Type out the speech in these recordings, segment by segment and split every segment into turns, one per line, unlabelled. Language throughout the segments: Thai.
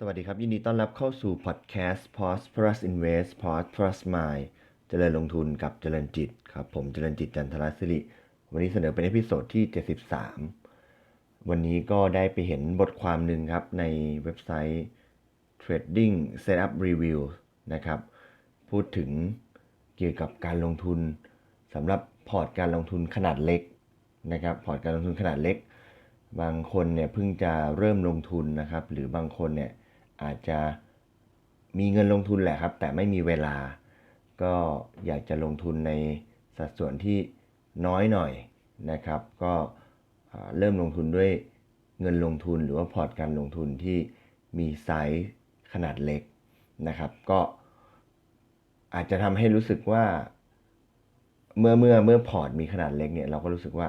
สวัสดีครับ ยินดีต้อนรับเข้าสู่พอดแคสต์ Pause Plus Invest Pause Plus Mind เจริญลงทุนกับเจริญจิตครับ ผมเจริญจิตจันทรศิริ วันนี้เสนอเป็นเอพิโซดที่ 73 วันนี้ก็ได้ไปเห็นบทความหนึ่งครับ ในเว็บไซต์ Trading Setup Review นะครับ พูดถึงเกี่ยวกับการลงทุนสำหรับพอร์ตการลงทุนขนาดเล็กนะครับ พอร์ตการลงทุนขนาดเล็ก บางคนเนี่ยเพิ่งจะเริ่มลงทุนนะครับ หรือบางคนเนี่ย อาจจะมีเงินลงทุนแหละครับ แต่ไม่มีเวลา ก็อยากจะลงทุนในสัดส่วนที่น้อยหน่อยนะครับ ก็เริ่มลงทุนด้วยเงินลงทุนหรือว่าพอร์ตการลงทุนที่มีไซส์ขนาดเล็กนะครับ ก็อาจจะทำให้รู้สึกว่าเมื่อเมื่อเมื่อพอร์ตมีขนาดเล็กเนี่ยเราก็รู้สึกว่า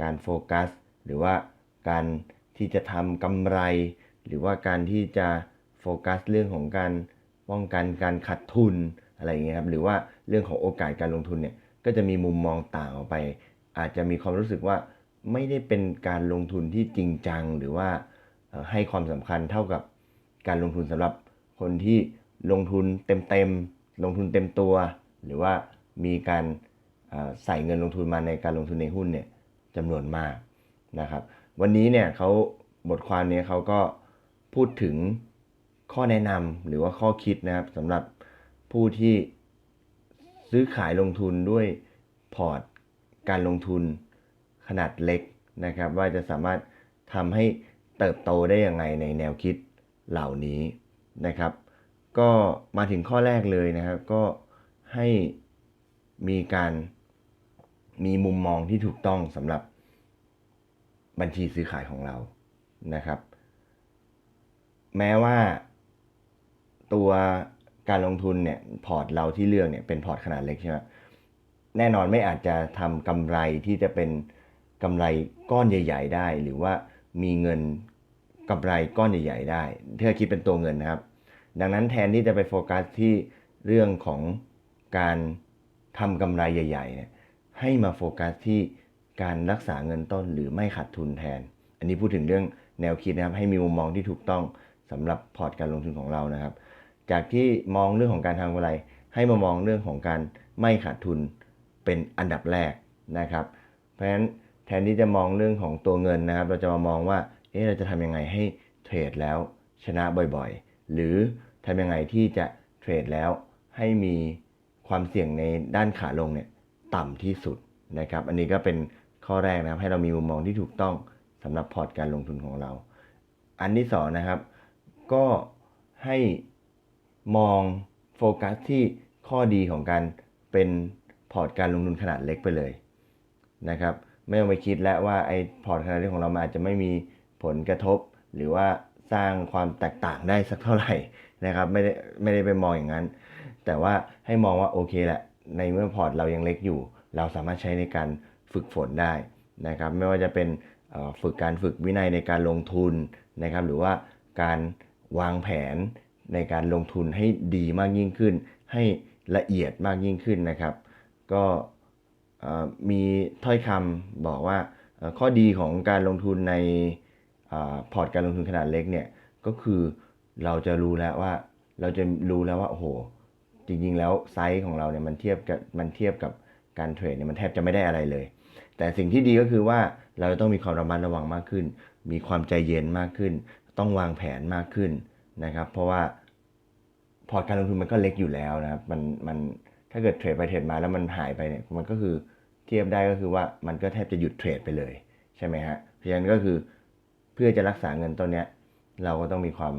การโฟกัส หรือว่าการที่จะทำกำไร หรือว่าการที่จะโฟกัสเรื่องของการป้องกันการขาดทุนอะไรอย่างเงี้ยครับหรือว่าเรื่องของโอกาสการลงทุนเนี่ยก็จะมีมุมมองต่างออกไป อาจจะมีความรู้สึกว่าไม่ได้เป็นการลงทุนที่จริงจัง หรือว่าให้ความสำคัญเท่ากับการลงทุนสำหรับคนที่ลงทุนเต็มๆลงทุนเต็มตัว หรือว่ามีการใส่เงินลงทุนมาในการลงทุนในหุ้นเนี่ยจำนวนมากนะครับ วันนี้เนี่ยเขาบทความนี้เขาก็ พูดถึงข้อแนะนำหรือว่าข้อคิดนะครับสำหรับผู้ที่ซื้อขายลงทุนด้วยพอร์ตการลงทุนขนาดเล็กนะครับ ว่าจะสามารถทำให้เติบโตได้ยังไงในแนวคิดเหล่านี้นะครับ ก็มาถึงข้อแรกเลยนะครับ ก็ให้มีการมีมุมมองที่ถูกต้องสำหรับบัญชีซื้อขายของเรานะครับ แม้ว่าตัวการลงทุนเนี่ยพอร์ตเราที่เลือกเนี่ยเป็นพอร์ตขนาดเล็กใช่ไหมแน่นอนไม่อาจจะทำกำไรที่จะเป็นกำไรก้อนใหญ่ ๆ ได้ หรือว่ามีเงินกำไรก้อนใหญ่ ๆ ได้ถ้าคิดเป็นตัวเงินนะครับ ดังนั้นแทนที่จะไปโฟกัสที่เรื่องของการทำกำไรใหญ่ๆเนี่ยให้มาโฟกัสที่การรักษาเงินต้นหรือไม่ขาดทุนแทน อันนี้พูดถึงเรื่องแนวคิดนะครับให้มีมุมมองที่ถูกต้อง สำหรับพอร์ตการลงทุนของเรานะครับ จากที่มองเรื่องของการทำกำไร ให้มามองเรื่องของการไม่ขาดทุนเป็นอันดับแรกนะครับ เพราะฉะนั้นแทนที่จะมองเรื่องของตัวเงินนะครับ เราจะมามองว่าเอ๊ะเราจะทำยังไงให้เทรดแล้วชนะบ่อยๆ หรือทำยังไงที่จะเทรดแล้วให้มีความเสี่ยงในด้านขาลงเนี่ยต่ำที่สุดนะครับ อันนี้ก็เป็นข้อแรกนะครับให้เรามีมุมมองที่ถูกต้องสำหรับพอร์ตการลงทุนของเรา อันที่สองนะครับ ก็ให้มองโฟกัสที่ข้อดีของการเป็นพอร์ตการลงทุนขนาดเล็กไปเลยนะครับ ไม่ต้องไปคิดแล้วว่าไอ้พอร์ตขนาดเล็กของเรามันอาจจะไม่มีผลกระทบ หรือว่าสร้างความแตกต่างได้สักเท่าไหร่นะครับ ไม่ได้ไม่ได้ไปมองอย่างนั้น แต่ว่าให้มองว่าโอเคแหละ ในเมื่อพอร์ตเรายังเล็กอยู่ เราสามารถใช้ในการฝึกฝนได้นะครับ ไม่ว่าจะเป็นฝึกการฝึกวินัยในการลงทุนนะครับ หรือว่าการ วางแผนในการลงทุนให้ดีมากยิ่งขึ้น ให้ละเอียดมากยิ่งขึ้นนะครับ ก็มีถ้อยคำบอกว่าข้อดีของการลงทุนในอพอร์ตการลงทุนขนาดเล็กเนี่ยก็คือเราจะรู้แล้วว่าเราจะรู้แล้วว่าโอ้โหจริงๆแล้วไซส์ของเราเนี่ยมันเทียบกับมันเทียบกับการเทรดเนี่ยมันแทบจะไม่ได้อะไรเลย แต่สิ่งที่ดีก็คือว่าเราจะต้องมีความระมัดระวังมากขึ้น มีความใจเย็นมากขึ้น ต้องวางแผนมากขึ้นนะครับ เพราะว่าพอร์ตการลงทุนมันก็เล็กอยู่แล้วนะครับ มันมันถ้าเกิดเทรดไปเทรดมาแล้วมันหายไปเนี่ยมันก็คือเทียบได้ก็คือว่ามันก็แทบจะหยุดเทรดไปเลยใช่ไหมฮะเพราะฉะนั้นก็คือเพื่อจะรักษาเงินต้นเนี้ยเราก็ต้องมีความ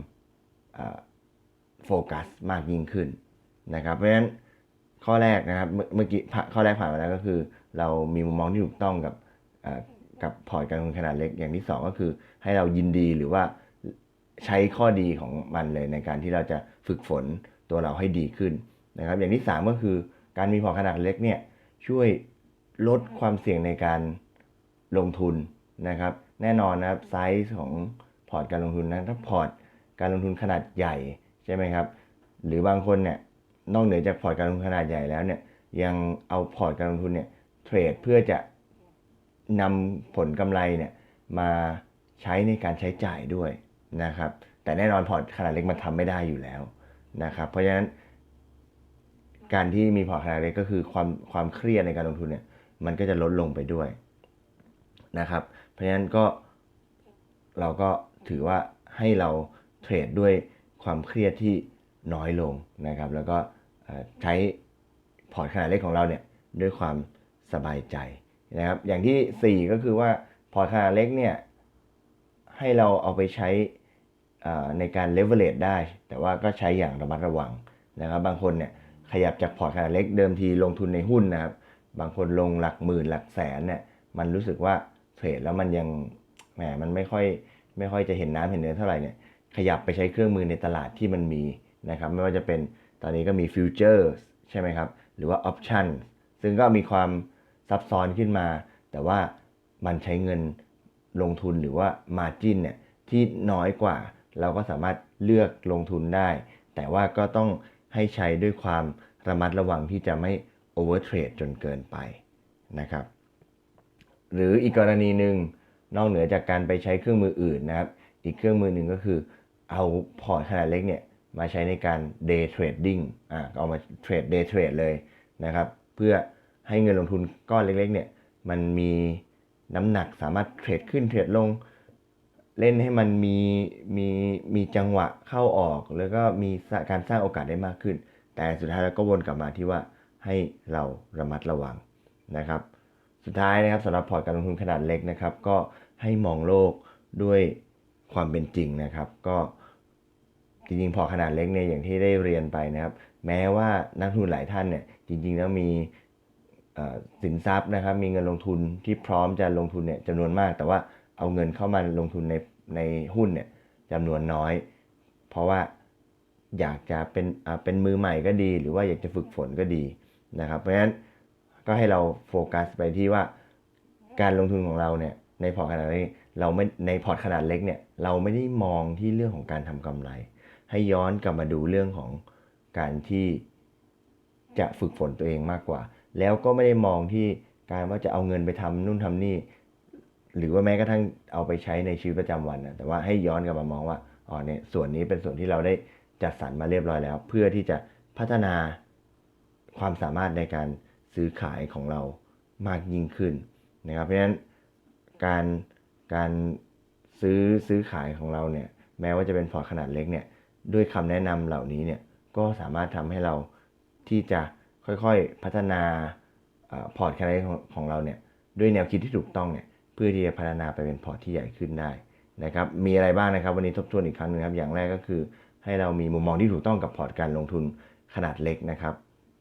โฟกัสมากยิ่งขึ้นนะครับ เพราะฉะนั้นข้อแรกนะครับเมื่อกี้ข้อแรกผ่านมาแล้วก็คือ เรามีมุมมองที่ถูกต้องกับกับพอร์ตการลงทุนขนาดเล็กอย่างที่สองก็คือ ให้เรายินดีหรือว่า ใช้ข้อดีของมันเลยในการที่เราจะฝึกฝนตัวเราให้ดีขึ้นนะครับ อย่างที่สามก็คือการมีพอตขนาดเล็กเนี่ยช่วยลดความเสี่ยงในการลงทุนนะครับ แน่นอนนะครับไซส์ของพอร์ตการลงทุนนะถ้าพอร์ตการลงทุนขนาดใหญ่ใช่ไหมครับ หรือบางคนเนี่ยนอกเหนือจากพอร์ตการลงทุนขนาดใหญ่แล้วเนี่ยยังเอาพอร์ตการลงทุนเนี่ยเทรดเพื่อจะนำผลกำไรเนี่ยมาใช้ในการใช้จ่ายด้วย นะครับ แต่แน่นอนพอร์ตขนาดเล็กมันทำไม่ได้อยู่แล้วนะครับ เพราะฉะนั้น การที่มีพอร์ตขนาดเล็กก็คือความความเครียดในการลงทุนเนี่ย มันก็จะลดลงไปด้วยนะครับ เพราะฉะนั้นก็เราก็ถือว่าให้เราเทรดด้วยความเครียดที่น้อยลงนะครับ แล้วก็ใช้พอร์ตขนาดเล็กของเราเนี่ยด้วยความสบายใจนะครับ อย่างที่ 4 ก็คือว่าพอร์ตขนาดเล็กเนี่ยให้เราเอาไปใช้ ในการเลเวลเล e ได้ แต่ว่าก็ใช้อย่างระมัดระวังนะครับบางคนเนี่ยขยับจากพอร์ตขนาดเล็กเดิมทีลงทุนในหุ้นนะครับบางคนลงหลักหมื่นหลักแสนเนี่ยมันรู้สึกว่าเทรดแล้วมันยังแหมมันไม่ค่อยไม่ค่อยจะเห็นน้ำเห็นเนื้อเท่าไหร่เนี่ยขยับไปใช้เครื่องมือในตลาดที่มันมีนะครับไม่ว่าจะเป็นตอนนี้ก็มีฟิวเจอร์ใช่ไหมครับหรือว่าออปชันซึ่งก็มีความซับซ้อนขึ้นมา แต่ว่ามันใช้เงินลงทุนหรือว่า Margin เนี่ยที่น้อยกว่า เราก็สามารถเลือกลงทุนได้ แต่ว่าก็ต้องให้ใช้ด้วยความระมัดระวังที่จะไม่ over trade จนเกินไปนะครับ หรืออีกกรณีหนึ่งนอกเหนือจากการไปใช้เครื่องมืออื่นนะครับ อีกเครื่องมือหนึ่งก็คือเอาพอร์ตขนาดเล็กเนี่ยมาใช้ในการ day trading อ่าเอามาเทรด day trade เลยนะครับ เพื่อให้เงินลงทุนก้อนเล็กๆเนี่ยมันมีน้ำหนักสามารถเทรดขึ้นเทรดลง เล่นให้มันมีมีมีจังหวะเข้าออก แล้วก็มีการสร้างโอกาสได้มากขึ้น แต่สุดท้ายเราก็วนกลับมาที่ว่าให้เราระมัดระวังนะครับ สุดท้ายนะครับสำหรับพอร์ตการลงทุนขนาดเล็กนะครับ ก็ให้มองโลกด้วยความเป็นจริงนะครับ ก็จริงๆพอขนาดเล็กเนี่ยอย่างที่ได้เรียนไปนะครับ แม้ว่านักทุนหลายท่านเนี่ยจริงๆแล้วมีอ่อสินทรัพย์นะครับ มีเงินลงทุนที่พร้อมจะลงทุนเนี่ยจำนวนมากแต่ว่า เอาเงินเข้ามาลงทุนในในหุ้นเนี่ยจำนวนน้อย เพราะว่าอยากจะเป็นอ่าเป็นมือใหม่ก็ดี หรือว่าอยากจะฝึกฝนก็ดีนะครับ เพราะฉะนั้นก็ให้เราโฟกัสไปที่ว่าการลงทุนของเราเนี่ยในพอร์ตขนาดเล็กเราไม่ในพอร์ตขนาดเล็กเนี่ยเราไม่ได้มองที่เรื่องของการทำกำไร ให้ย้อนกลับมาดูเรื่องของการที่จะฝึกฝนตัวเองมากกว่า แล้วก็ไม่ได้มองที่การว่าจะเอาเงินไปทำนู่นทำนี่ หรือว่าแม้กระทั่งเอาไปใช้ในชีวิตประจำวันนะแต่ว่าให้ย้อนกลับมามองว่าอ๋อเนี่ยส่วนนี้เป็นส่วนที่เราได้จัดสรรมาเรียบร้อยแล้ว เพื่อที่จะพัฒนาความสามารถในการซื้อขายของเรามากยิ่งขึ้นนะครับ เพราะฉะนั้นการการซื้อซื้อขายของเราเนี่ยแม้ว่าจะเป็นพอร์ตขนาดเล็กเนี่ยด้วยคำแนะนำเหล่านี้เนี่ยก็สามารถทำให้เราที่จะค่อยๆพัฒนาอพอร์ตขนาดเล็กของของเราเนี่ยด้วยแนวคิดที่ถูกต้องเนี่ย พื่อที่จะพัฒนาไปเป็นพอร์ตที่ใหญ่ขึ้นได้นะครับมีอะไรบ้างนะครับ วันนี้ทบทวนอีกครั้งหนึงครับอย่างแรกก็คือ ให้เรามีมุมมองที่ถูกต้องกับพอร์ตการลงทุนขนาดเล็กนะครับ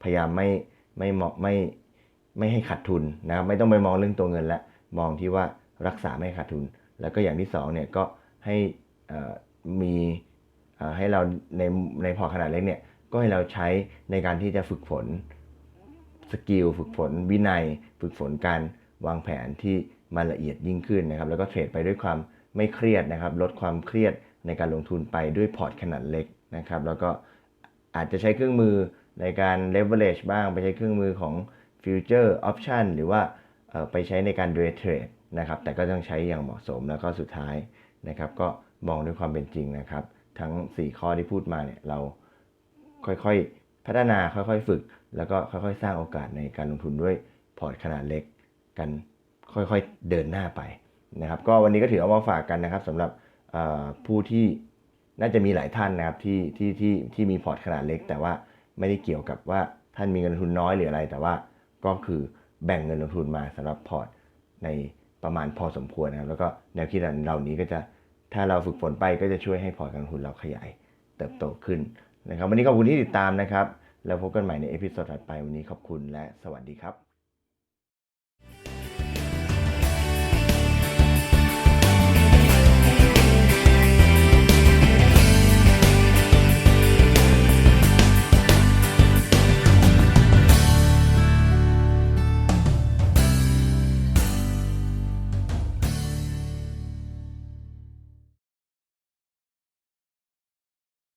พยายามไม่ไม่เหมาะไม่ไม่ให้ขาดทุนนะครับไม่ต้องไปมองเรื่องตัวเงินและมองที่ว่ารักษาไม่ขาดทุน แล้วก็อย่างที่สองเนี่ยก็ให้อ่อมีอ่อให้เราในในพอร์ตขนาดเล็กเนี่ยก็ให้เราใช้ในการที่จะฝึกฝนสกิลฝึกฝนวินัย ฝึกฝนการวางแผนที่ มันละเอียดยิ่งขึ้นนะครับ แล้วก็เทรดไปด้วยความไม่เครียดนะครับ ลดความเครียดในการลงทุนไปด้วยพอร์ตขนาดเล็กนะครับ แล้วก็อาจจะใช้เครื่องมือในการ leverage บ้าง ไปใช้เครื่องมือของ future option หรือว่าไปใช้ในการ day trade นะครับ แต่ก็ต้องใช้อย่างเหมาะสมแล้วก็สุดท้ายนะครับ ก็มองด้วยความเป็นจริงนะครับ ทั้ง 4 ข้อที่พูดมาเนี่ยเราค่อยๆพัฒนาค่อยๆ ฝึก แล้วก็ค่อยๆ สร้างโอกาสในการลงทุนด้วยพอร์ตขนาดเล็กกัน ค่อยๆเดินหน้าไปนะครับ ก็วันนี้ก็ถือเอามาฝากกันนะครับสำหรับผู้ที่น่าจะมีหลายท่านนะครับที่ที่ที่ที่มีพอร์ตขนาดเล็ก แต่ว่าไม่ได้เกี่ยวกับว่าท่านมีเงินลงทุนน้อยหรืออะไร แต่ว่าก็คือแบ่งเงินลงทุนมาสำหรับพอร์ตในประมาณพอสมควรนะครับ แล้วก็แนวคิดเหล่านี้ก็จะถ้าเราฝึกฝนไปก็จะช่วยให้พอร์ตการลงทุนเราขยาย เติบโตขึ้นนะครับ วันนี้ขอบคุณที่ติดตามนะครับ แล้วพบกันใหม่ในเอพิโซดถัดไปวันนี้ขอบคุณและสวัสดีครับ